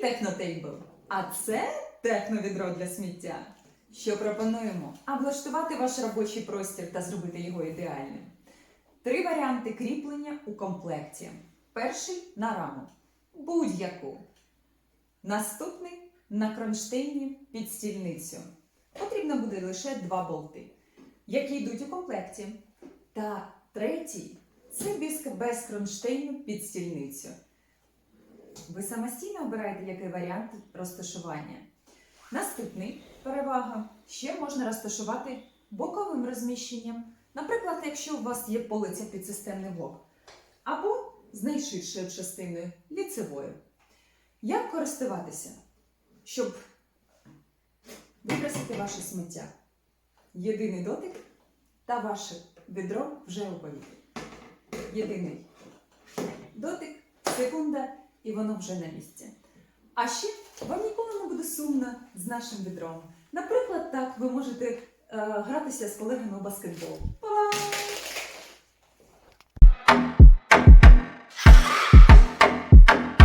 технотейбл, а це техновідро для сміття. Що пропонуємо? Облаштувати ваш робочий простір та зробити його ідеальним. Три варіанти кріплення у комплекті. Перший на раму. Будь-яку. Наступний на кронштейні під стільницю. Потрібно буде лише два болти, які йдуть у комплекті. Та третій це без кронштейну під стільницю. Ви самостійно обираєте, який варіант розташування. Наступний перевага ще можна розташувати боковим розміщенням. Наприклад, якщо у вас є полиця під системний блок, або з найширшою частиною ліцевою. Як користуватися, щоб вибросити ваше сміття? Єдиний дотик та ваше відро вже у повітрі. Єдиний дотик, секунда, і воно вже на місці. А ще вам ніколи не буде сумно з нашим відром. Наприклад, так ви можете е, гратися з колегами у баскетбол. Па-бам!